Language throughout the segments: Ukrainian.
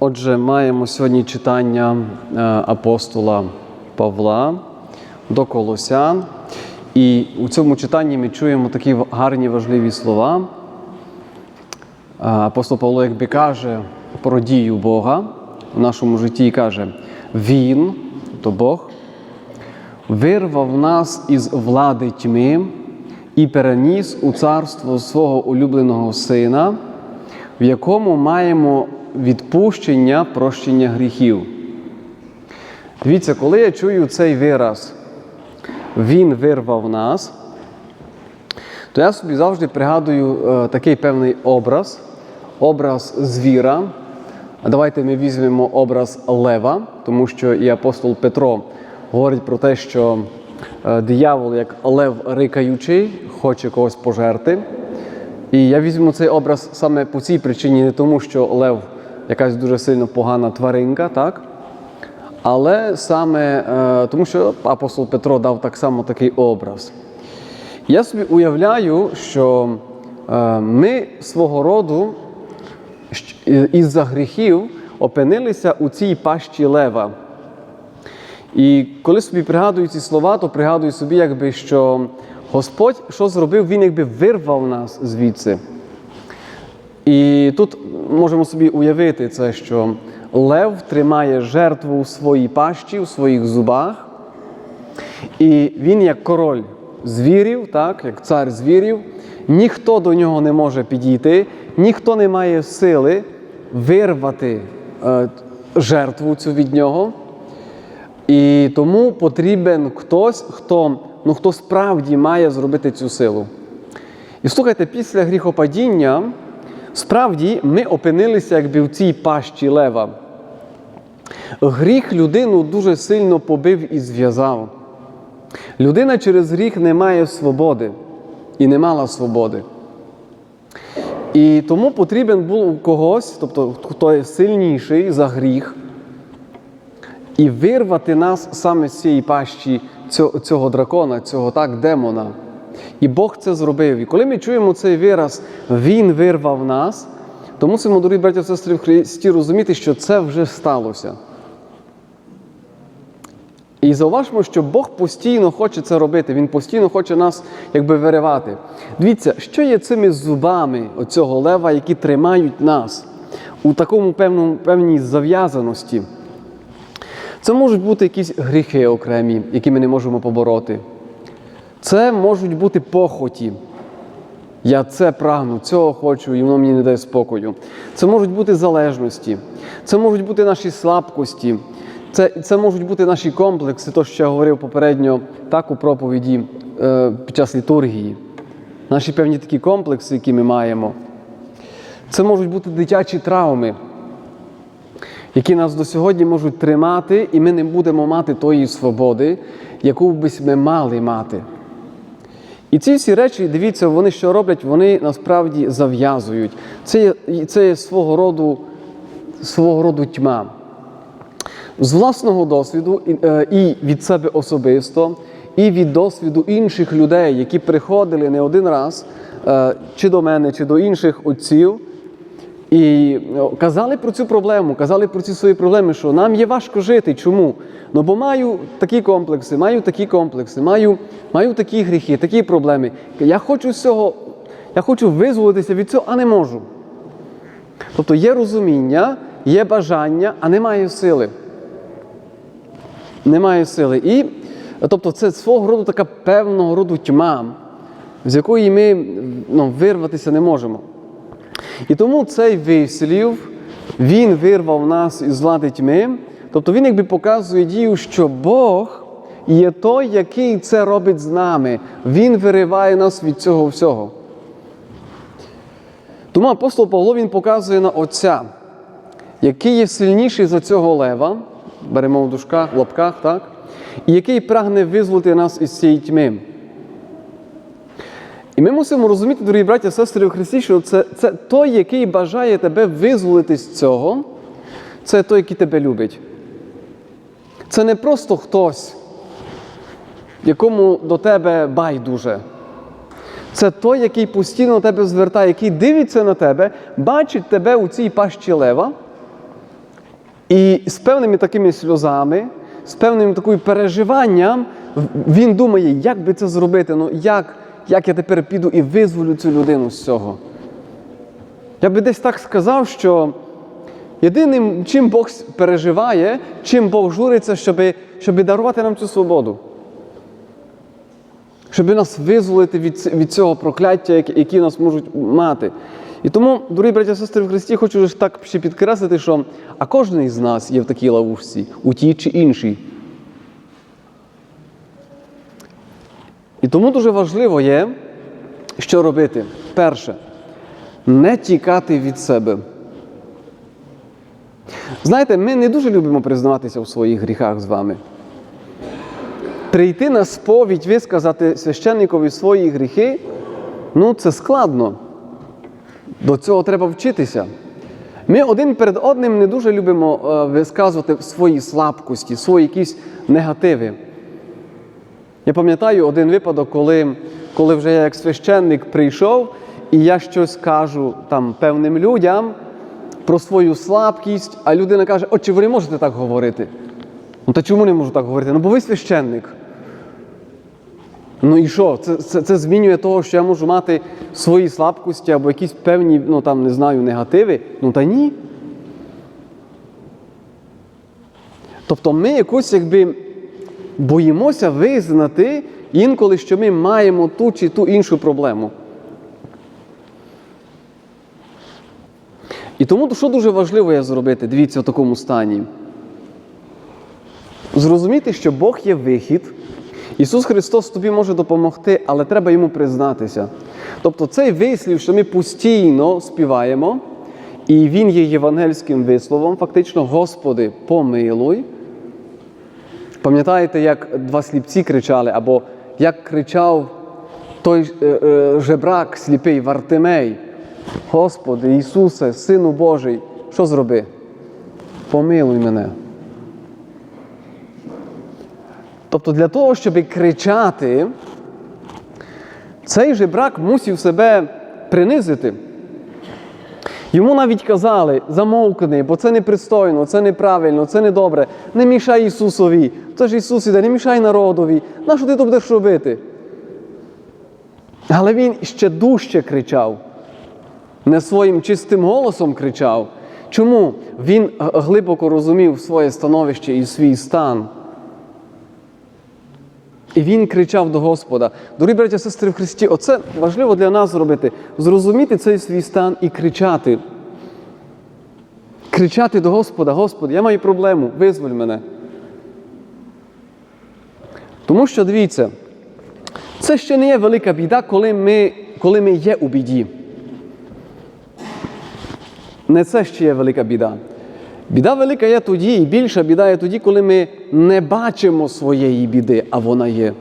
Отже, маємо сьогодні читання е, апостола Павла до Колосян. І у цьому читанні ми чуємо такі гарні важливі слова. Е, Апостол Павло, якби каже про дію Бога в нашому житті, каже: Він, то Бог, вирвав нас із влади тьми і переніс у царство свого улюбленого сина, в якому маємо відпущення прощення гріхів. Дивіться, коли я чую цей вираз, Він вирвав нас, то я собі завжди пригадую е, такий певний образ, образ звіра. Давайте ми візьмемо образ лева, тому що і апостол Петро говорить про те, що е, диявол, як лев рикаючий, хоче когось пожерти. І я візьму цей образ саме по цій причині, не тому, що лев якась дуже сильно погана тваринка, так? Але саме е, тому, що апостол Петро дав так само такий образ. Я собі уявляю, що е, ми свого роду із-за гріхів опинилися у цій пащі лева. І коли собі пригадую ці слова, то пригадую собі, якби, що Господь що зробив, Він якби вирвав нас звідси. І тут можемо собі уявити це, що лев тримає жертву у своїй пащі, у своїх зубах, і він, як король звірів, так, як цар звірів, ніхто до нього не може підійти, ніхто не має сили вирвати е, жертву цю від нього. І тому потрібен хтось, хто, ну, хто справді має зробити цю силу. І слухайте, після гріхопадіння, справді ми опинилися якби в цій пащі лева. Гріх людину дуже сильно побив і зв'язав. Людина через гріх не має свободи і не мала свободи. І тому потрібен був когось, тобто хто є сильніший за гріх, і вирвати нас саме з цієї пащі цього дракона, цього так, демона. І Бог це зробив. І коли ми чуємо цей вираз, Він вирвав нас, то мусимо, дорогі браті і сестри в Христі, розуміти, що це вже сталося. І зауважмо, що Бог постійно хоче це робити, Він постійно хоче нас якби виривати. Дивіться, що є цими зубами оцього лева, які тримають нас у такому певному, певній зав'язаності. Це можуть бути якісь гріхи окремі, які ми не можемо побороти. Це можуть бути похоті. Я це прагну, цього хочу, і воно мені не дає спокою. Це можуть бути залежності, це можуть бути наші слабкості, це, це можуть бути наші комплекси, то, що я говорив попередньо так у проповіді е, під час літургії. Наші певні такі комплекси, які ми маємо. Це можуть бути дитячі травми, які нас до сьогодні можуть тримати, і ми не будемо мати тої свободи, яку б ми мали мати. І ці всі речі, дивіться, вони що роблять, вони насправді зав'язують. Це є, це є свого роду, свого роду тьма. З власного досвіду і, е, від себе особисто, і від досвіду інших людей, які приходили не один раз, е, чи до мене, чи до інших отців, і казали про цю проблему, казали про ці свої проблеми, що нам є важко жити. Чому? Ну бо маю такі комплекси, маю такі комплекси, маю, маю такі гріхи, такі проблеми. Я хочу цього, я хочу визволитися від цього, а не можу. Тобто є розуміння, є бажання, а немає сили. Немає сили. І тобто це свого роду така певного роду тьма, з якої ми ну, вирватися не можемо. І тому цей вислів, він вирвав нас із влади тьми, тобто він якби показує дію, що Бог є той, який це робить з нами. Він вириває нас від цього всього. Тому апостол Павло він показує на Отця, який є сильніший за цього лева, беремо в дужках, в лапках, так? І який прагне визволити нас із цієї тьми. І ми мусимо розуміти, дорогі браті сестри у Христі, що це, це той, який бажає тебе визволити з цього, це той, який тебе любить. Це не просто хтось, якому до тебе байдуже. Це той, який постійно тебе звертає, який дивиться на тебе, бачить тебе у цій пащі лева І з певними такими сльозами, з певним таким переживанням він думає, як би це зробити, ну як, як я тепер піду і визволю цю людину з цього. Я би десь так сказав, що єдиним, чим Бог переживає, чим Бог журиться, щоб, щоб дарувати нам цю свободу. Щоб нас визволити від, від цього прокляття, яке- нас можуть мати. І тому, дорогі браті і сестри в Христі, хочу ж так ще підкреслити, що а кожен із нас є в такій ловушці, у тій чи іншій. І тому дуже важливо є, що робити. Перше, не тікати від себе. Знаєте, ми не дуже любимо признаватися у своїх гріхах з вами. Прийти на сповідь, висказати священникові свої гріхи, ну це складно. До цього треба вчитися. Ми один перед одним не дуже любимо е, висказувати свої слабкості, свої якісь негативи. Я пам'ятаю один випадок, коли, коли вже я як священник прийшов, і я щось кажу там певним людям про свою слабкість, а людина каже, отче, ви не можете так говорити. Ну та чому не можу так говорити? Ну, бо ви священник. Ну і що? Це, це, це змінює того, що я можу мати свої слабкості або якісь певні, ну там не знаю, негативи. Ну та ні. Тобто ми якось якби боїмося визнати інколи, що ми маємо ту чи ту іншу проблему. І тому, що дуже важливо є зробити, дивіться, в такому стані. Зрозуміти, що Бог є вихід. Ісус Христос тобі може допомогти, але треба йому признатися. Тобто цей вислів, що ми постійно співаємо, і він є євангельським висловом, фактично, Господи, помилуй. Пам'ятаєте, як два сліпці кричали, або як кричав той е, е, жебрак сліпий Вартимей, Господи, Ісусе, Сину Божий, що зроби? Помилуй мене. Тобто для того, щоб кричати, цей жебрак мусив себе принизити. Йому навіть казали, замовкни, бо це непристойно, це неправильно, це недобре. Не мішай Ісусові. Це ж Ісус іде, не мішай народові. На що ти то будеш робити? Але він ще дужче кричав, не своїм чистим голосом кричав. Чому? Він глибоко розумів своє становище і свій стан. І він кричав до Господа. Дорогі браття сестри в Христі, оце важливо для нас зробити. Зрозуміти цей свій стан і кричати. Кричати до Господа, Господи, я маю проблему, визволь мене. Тому що дивіться, це ще не є велика біда, коли ми, коли ми є у біді. Не це ще є велика біда. Біда велика є тоді, і більша біда є тоді, коли ми не бачимо своєї біди, а вона є.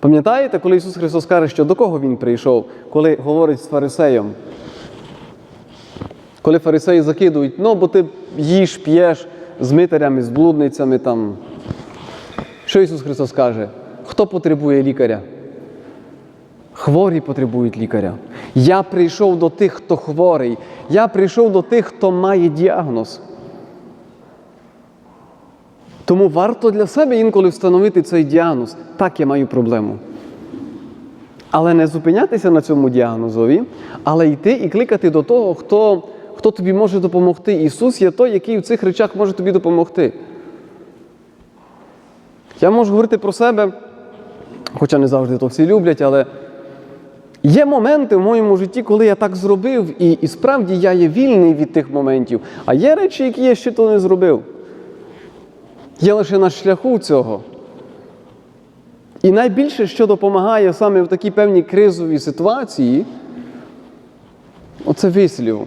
Пам'ятаєте, коли Ісус Христос каже, що до кого Він прийшов, коли говорить з фарисеєм? Коли фарисеї закидують, ну, бо ти їш, п'єш з митарями, з блудницями там. Що Ісус Христос каже? Хто потребує лікаря? Хворі потребують лікаря. Я прийшов до тих, хто хворий. Я прийшов до тих, хто має діагноз. Тому варто для себе інколи встановити цей діагноз. Так, я маю проблему. Але не зупинятися на цьому діагнозові, але йти і кликати до того, хто, хто тобі може допомогти. Ісус є той, який в цих речах може тобі допомогти. Я можу говорити про себе, хоча не завжди то всі люблять, але є моменти в моєму житті, коли я так зробив, і, і справді я є вільний від тих моментів. А є речі, які я ще то не зробив. Є лише на шляху цього. І найбільше, що допомагає саме в такій певній кризовій ситуації, оце вислів.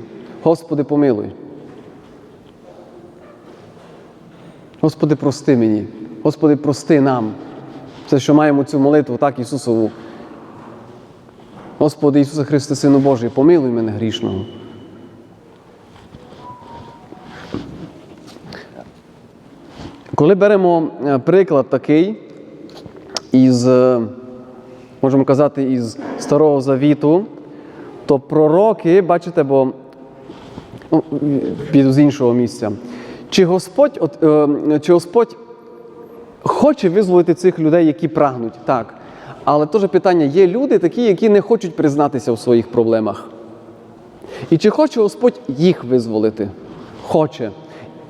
Господи, помилуй. Господи, прости мені. Господи, прости нам. Це, що маємо цю молитву, так, Ісусову. Господи Ісусе Христе, Сину Божий, помилуй мене грішного. Коли беремо е, приклад такий із, е, можемо казати, із Старого Завіту, то пророки, бачите, бо Ну, піду з іншого місця. Чи Господь, от, е, чи Господь хоче визволити цих людей, які прагнуть? Так. Але теж питання: є люди такі, які не хочуть признатися в своїх проблемах. І чи хоче Господь їх визволити? Хоче.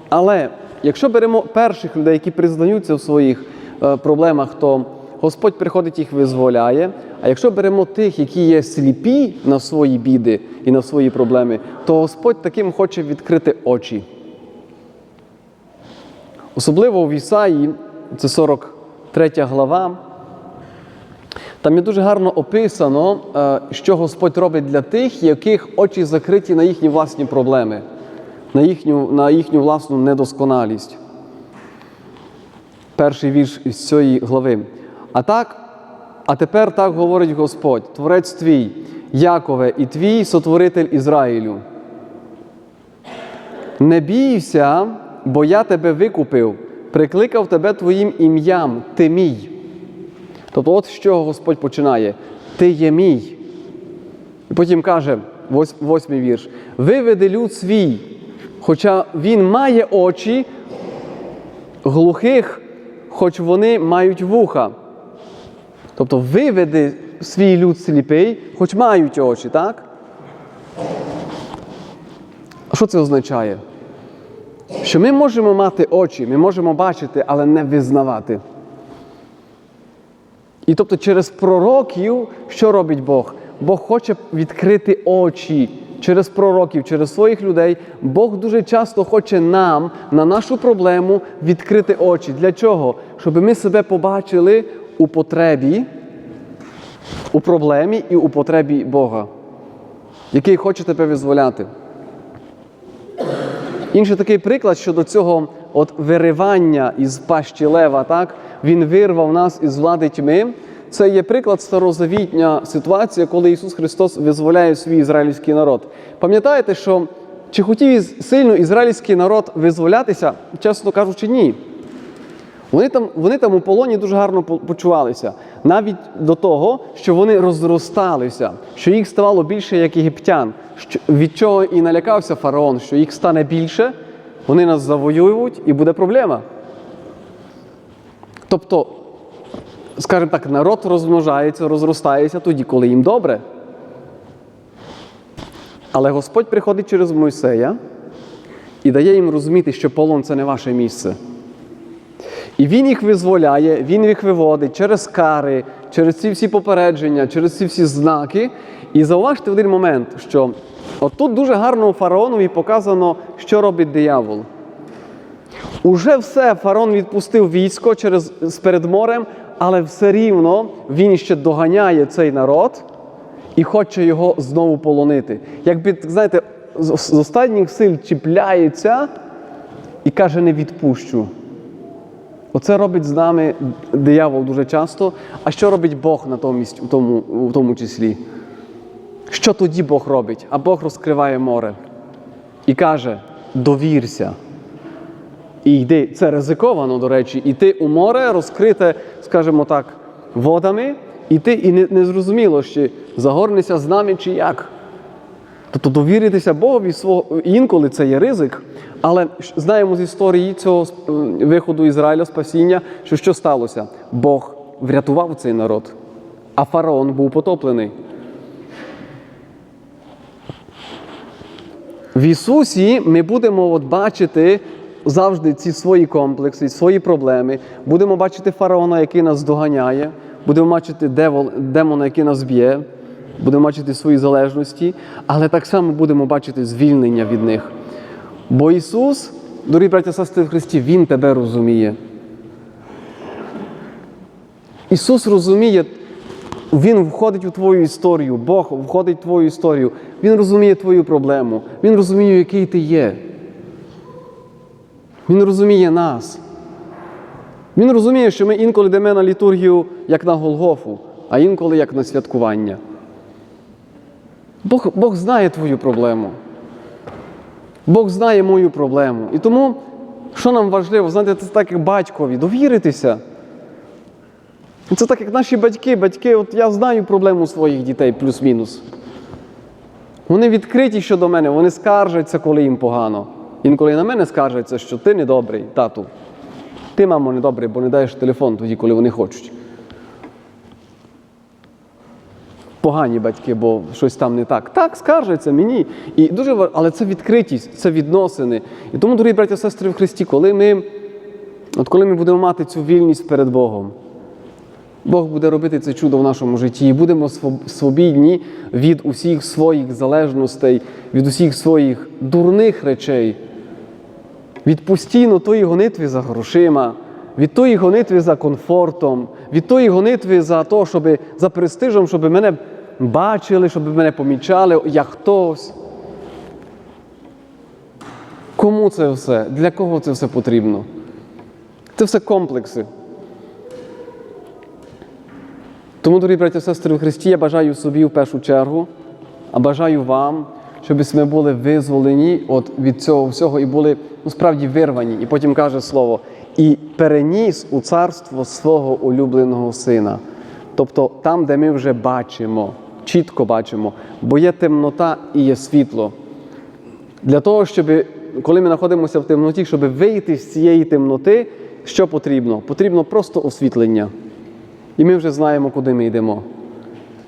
Але якщо беремо перших людей, які признаються в своїх е, проблемах, то Господь приходить їх визволяє. А якщо беремо тих, які є сліпі на свої біди і на свої проблеми, то Господь таким хоче відкрити очі. Особливо в Ісаї, це 43 глава. Там є дуже гарно описано, е, що Господь робить для тих, яких очі закриті на їхні власні проблеми, на їхню, на їхню власну недосконалість. Перший вірш із цієї глави. А так, а тепер так говорить Господь, Творець твій, Якове, і твій сотворитель Ізраїлю. Не бійся, бо я тебе викупив, прикликав тебе твоїм ім'ям, ти мій. Тобто, от з чого Господь починає: Ти є мій. І потім каже, восьмий вірш: Виведи люд свій, хоча він має очі глухих, хоч вони мають вуха. Тобто виведи свій люд сліпий, хоч мають очі, так? А що це означає? Що ми можемо мати очі, ми можемо бачити, але не визнавати. І тобто через пророків, що робить Бог? Бог хоче відкрити очі через пророків, через своїх людей. Бог дуже часто хоче нам на нашу проблему відкрити очі. Для чого? Щоб ми себе побачили у потребі, у проблемі і у потребі Бога, який хоче тебе визволяти. Інший такий приклад щодо цього от виривання із пащі лева, так? Він вирвав нас із влади тьми. Це є приклад старозавітня ситуація, коли Ісус Христос визволяє свій ізраїльський народ. Пам'ятаєте, що чи хотів сильно ізраїльський народ визволятися, чесно кажучи, ні. Вони там, вони там у полоні дуже гарно почувалися, навіть до того, що вони розросталися, що їх ставало більше як єгиптян, від чого і налякався фараон, що їх стане більше, вони нас завоюють і буде проблема. Тобто, скажімо так, народ розмножається, розростається тоді, коли їм добре. Але Господь приходить через Мойсея і дає їм розуміти, що полон це не ваше місце. І він їх визволяє, він їх виводить через кари, через ці всі попередження, через ці всі знаки. І зауважте один момент, що отут дуже гарно у фараонові показано, що робить диявол. Уже все фараон відпустив військо через перед морем, але все рівно він ще доганяє цей народ і хоче його знову полонити. Якби, знаєте, з останніх сил чіпляється і каже: не відпущу. Оце робить з нами диявол дуже часто. А що робить Бог на тому, місці, в тому, в тому числі? Що тоді Бог робить? А Бог розкриває море і каже: довірся. І йди, це ризиковано, до речі, іти у море, розкрите, скажімо так, водами, іти і не, не зрозуміло, чи загорнеться з нами, чи як. Тобто довіритися Богові свого інколи це є ризик. Але знаємо з історії цього е, виходу Ізраїля, спасіння, що що сталося? Бог врятував цей народ, а фараон був потоплений. В Ісусі ми будемо от бачити завжди ці свої комплекси, свої проблеми. Будемо бачити фараона, який нас доганяє, будемо бачити демона, який нас б'є, будемо бачити свої залежності, але так само будемо бачити звільнення від них. Бо Ісус, дорогі браття сестри в Христі, Він тебе розуміє. Ісус розуміє, Він входить у твою історію, Бог входить в твою історію. Він розуміє твою проблему. Він розуміє, який ти є. Він розуміє нас. Він розуміє, що ми інколи йдемо на літургію як на Голгофу, а інколи як на святкування. Бог, Бог знає твою проблему. Бог знає мою проблему. І тому, що нам важливо, знаєте, це так як батькові, довіритися. Це так, як наші батьки. Батьки, от я знаю проблему своїх дітей, плюс-мінус. Вони відкриті щодо мене, вони скаржаться, коли їм погано. Інколи на мене скаржаться, що ти недобрий, тату. Ти, мамо, недобрий, бо не даєш телефон тоді, коли вони хочуть. Погані батьки, бо щось там не так. Так, скаржаться мені. І дуже ва- але це відкритість, це відносини. І тому, дорогі браті сестри в Христі, коли ми, от коли ми будемо мати цю вільність перед Богом, Бог буде робити це чудо в нашому житті, і будемо свобідні від усіх своїх залежностей, від усіх своїх дурних речей, від постійно тої гонитви за грошима, від тої гонитви за комфортом, від тої гонитви за то, щоб за престижем, щоб мене бачили, щоб мене помічали, як хтось. Кому це все? Для кого це все потрібно? Це все комплекси. Тому, дорогі браті і сестри в Христі, я бажаю собі в першу чергу, а бажаю вам, щоб ми були визволені от від цього всього і були ну, справді вирвані. І потім каже слово, і переніс у царство свого улюбленого сина. Тобто там, де ми вже бачимо, чітко бачимо, бо є темнота і є світло. Для того, щоб коли ми знаходимося в темноті, щоб вийти з цієї темноти, що потрібно? Потрібно просто освітлення. І ми вже знаємо, куди ми йдемо.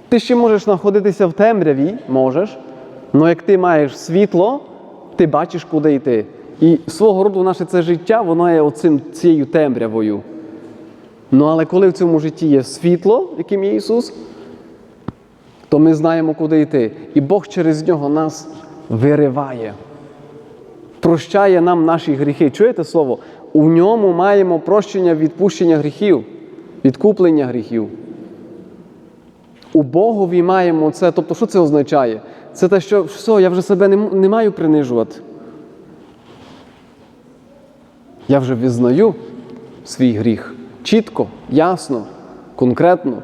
Ти ще можеш знаходитися в темряві, можеш, але як ти маєш світло, ти бачиш, куди йти. І свого роду наше це життя, воно є оцим, цією темрявою. Ну але коли в цьому житті є світло, яким є Ісус, то ми знаємо, куди йти. І Бог через нього нас вириває, прощає нам наші гріхи. Чуєте слово? У ньому маємо прощення відпущення гріхів, відкуплення гріхів. У Богові маємо це. Тобто, що це означає? Це те, що все, я вже себе не, не маю принижувати. Я вже визнаю свій гріх чітко, ясно, конкретно.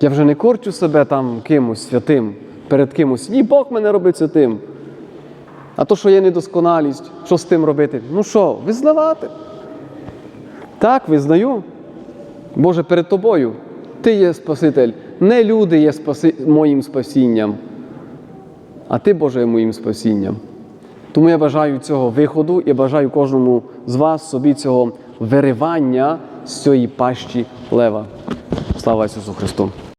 Я вже не корчу себе там кимось святим, перед кимось. Ні, Бог мене робить святим. А то, що є недосконалість, що з тим робити? Ну що, визнавати? Так, визнаю. Боже, перед тобою. Ти є Спаситель. Не люди є спаси... моїм спасінням, а ти, Боже, є моїм спасінням. Тому я бажаю цього виходу і бажаю кожному з вас собі цього виривання з цієї пащі лева. Слава Ісусу Христу!